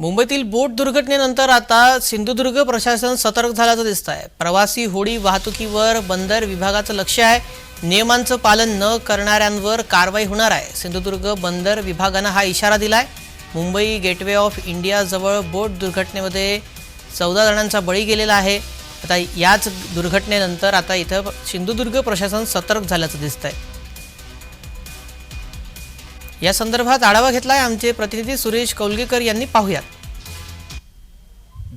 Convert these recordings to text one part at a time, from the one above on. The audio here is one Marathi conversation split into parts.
मुंबईतील बोट दुर्घटनेनंतर आता सिंधुदुर्ग प्रशासन सतर्क झाल्याचं दिसत आहे प्रवासी होडी वाहतुकीवर बंदर विभागाचं लक्ष आहे. नियमांचं पालन न करणाऱ्यांवर कारवाई होणार आहे. सिंधुदुर्ग बंदर विभागानं हा इशारा दिला आहे मुंबई गेटवे ऑफ इंडियाजवळ बोट दुर्घटनेमध्ये चौदा जणांचा बळी गेलेला आहे. आता याच दुर्घटनेनंतर आता इथं सिंधुदुर्ग प्रशासन सतर्क झाल्याचं दिसतंय. या संदर्भात आढावा घेतलाय आमचे प्रतिनिधी सुरेश कौलगेकर यांनी. पाहुयात.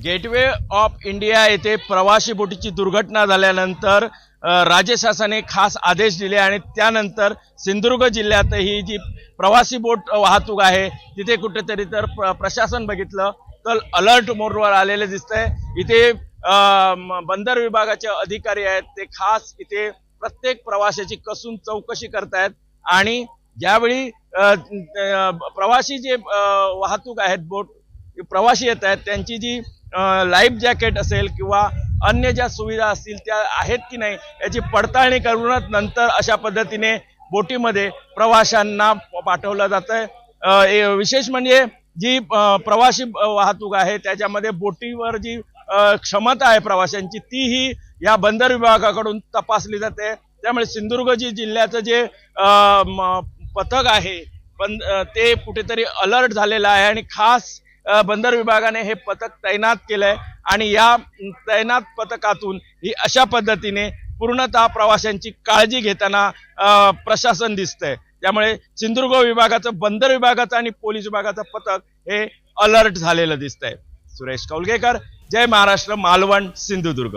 गेटवे ऑफ इंडिया येथे प्रवासी बोटीची दुर्घटना झाल्यानंतर राज्य शासनाने खास आदेश दिले आणि त्यानंतर सिंधुदुर्ग जिल्ह्यातही जी प्रवासी बोट वाहतूक आहे तिथे कुठेतरी तर प्र- प्रशासन बघितलं तर अलर्ट मोडवर आलेले दिसतंय. इथे बंदर विभागाचे अधिकारी आहेत ते खास इथे प्रत्येक प्रवाशाची कसून चौकशी करतायत. आणि ज्यावेळी प्रवासी जे वाहतूक आहेत बोट प्रवासी येत आहेत त्यांची जी लाईफ जॅकेट असेल किंवा अन्य ज्या सुविधा असतील त्या आहेत की नाही याची पडताळणी करूनच नंतर अशा पद्धतीने बोटीमध्ये प्रवाशांना पाठवलं जातं आहे विशेष म्हणजे जी प्रवासी वाहतूक आहे त्याच्यामध्ये बोटीवर जी क्षमता आहे प्रवाशांची तीही या बंदर विभागाकडून तपासली जाते. त्यामुळे सिंधुदुर्ग जी जिल्ह्याचं जे पथक आहे. पण ते कुठेतरी अलर्ट झालेलं आहे आणि खास बंदर विभागाने हे पथक तैनात केलंय आणि या तैनात पथकातून ही अशा पद्धतीने पूर्णतः प्रवाशांची काळजी घेताना प्रशासन दिसतंय. त्यामुळे सिंधुदुर्ग विभागाचं बंदर विभागाचं आणि पोलीस विभागाचं पथक हे अलर्ट झालेलं दिसतंय. सुरेश कौलगेकर जय महाराष्ट्र मालवण सिंधुदुर्ग.